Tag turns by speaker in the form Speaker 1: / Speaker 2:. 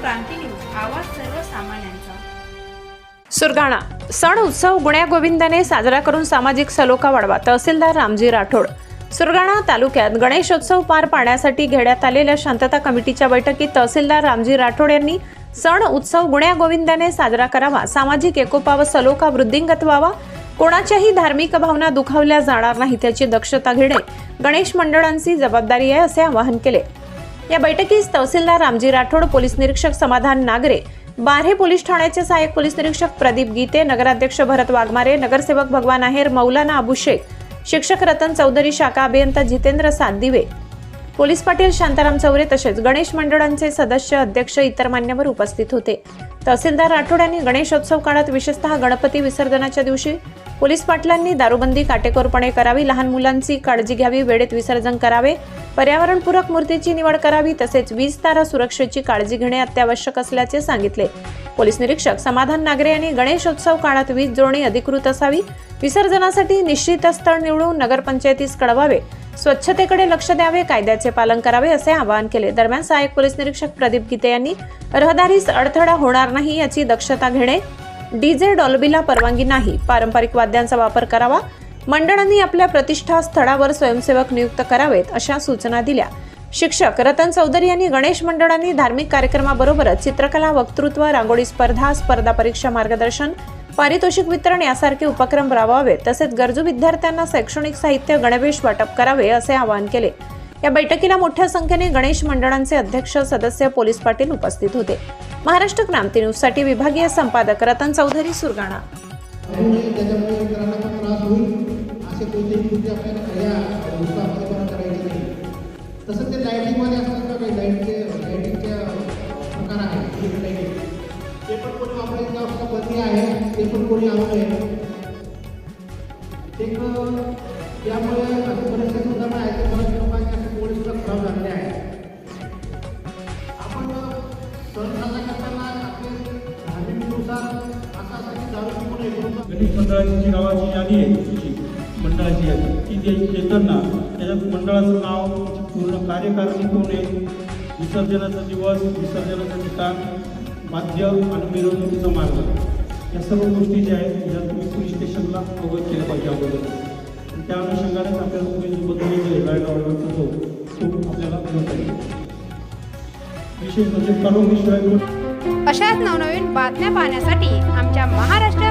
Speaker 1: क्रांती news आवाज सर्वसामान्यांचा.
Speaker 2: सुरगाणा. सण उत्सव गुण्या गोविंदाने साजरा करून सामाजिक सलोखा वाढवा. तहसीलदार रामजी राठोड. सुरगाणा तालुक्यात गणेशोत्सव पार पाडण्यासाठी घेण्यात आलेल्या शांतता कमिटीच्या बैठकीत तहसीलदार रामजी राठोड यांनी सण उत्सव गुण्या गोविंदाने साजरा करावा सामाजिक एकोपा व सलोखा वृद्धिंगत व्हावा. कोणाच्याही धार्मिक भावना दुखावल्या जाणार नाही त्याची दक्षता घेणे गणेश मंडळांची जबाबदारी आहे असे आवाहन केले. या बैठकीस तहसीलदार रामजी राठोड पोलीस निरीक्षक समाधान नागरे बारहे पोलीस ठाण्याचे सहाय्यक पोलीस निरीक्षक प्रदीप गीते नगराध्यक्ष भरत वाघमारे नगरसेवक भगवान आहेर मौलाना अबू शेख शिक्षक रतन चौधरी शाखा अभियंता जितेंद्र सातदिवे पोलीस पाटील शांताराम चौरे तसेच गणेश मंडळांचे सदस्य अध्यक्ष इतर मान्यवर उपस्थित होते. तहसीलदार राठोड यांनी गणेशोत्सव काळात विशेषतः गणपती विसर्जनाच्या दिवशी पोलीस पाटलांनी दारूबंदी काटेकोरपणे करावी लहान मुलांची काळजी घ्यावी वेळेत विसर्जन करावे पर्यावरणपूरक मूर्तीची निवड करावी तसेच वीज तारा सुरक्षेची काळजी घेणे अत्यावश्यक असल्याचे सांगितले. पोलीस निरीक्षक समाधान नागरे यांनी गणेशोत्सव काळात वीज जोडणी अधिकृत असावी विसर्जनासाठी निश्चित स्थळ निवडून नगरपंचायतीस कळवावे स्वच्छतेकडे लक्ष द्यावे कायद्याचे पालन करावे असे आवाहन केले. दरम्यान सहाय्यक पोलीस निरीक्षक प्रदीप गीते यांनी रहदारीस अडथळा होणार नाही याची दक्षता घेणे डीजे डॉल्बीला परवानगी नाही. पारंपरिक वाद्यांचा वापर करावा. मंडळांनी आपल्या प्रतिष्ठा स्थळावर स्वयंसेवक नियुक्त करावेत अशा सूचना दिल्या. शिक्षक रतन चौधरी यांनी गणेश मंडळांनी धार्मिक कार्यक्रमाबरोबरच चित्रकला वक्तृत्व रांगोळी स्पर्धा स्पर्धा परीक्षा मार्गदर्शन पारितोषिक वितरण यासारखे उपक्रम राबवावेत. तसेच गरजू विद्यार्थ्यांना शैक्षणिक साहित्य गणवेश वाटप करावे असे आवाहन केले. या बैठकीला मोठ्या संख्येने गणेश मंडळांचे अध्यक्ष सदस्य पोलीस पाटील उपस्थित होते. महाराष्ट्र क्रांती न्यूजसाठी विभागीय संपादक रतन चौधरी सुरगाणा.
Speaker 3: त्यामुळे तसं ते लाईटिंगमध्ये असतात का काही लाईटचे प्रकार ते पण कोणी बंदी आहे ते पण कोणी आणू नये त्यामुळे असं बरेचसे
Speaker 4: गणेश मंडळाची जी गावाची यादी आहे तुमची मंडळाची यादी. ती द्यायची देताना त्याच्यात मंडळाचं नाव पूर्ण कार्यकारणी कोण आहे विसर्जनाचा दिवस विसर्जनाचं ठिकाण माध्य आणि मिरवणुकीचा मार्ग. या सर्व गोष्टी ज्या आहेत ज्या तुम्ही पोलीस स्टेशनला अवगत केल्या पाहिजे अगोदर. त्या अनुषंगानेच आपल्याला तुम्ही जो बदल राईट ऑर्डरचा जो तो आपल्याला घेता येईल विशेष म्हणजे करोगेश्वर
Speaker 5: अशाच नवनवीन बातम्या पाहण्यासाठी आमच्या महाराष्ट्र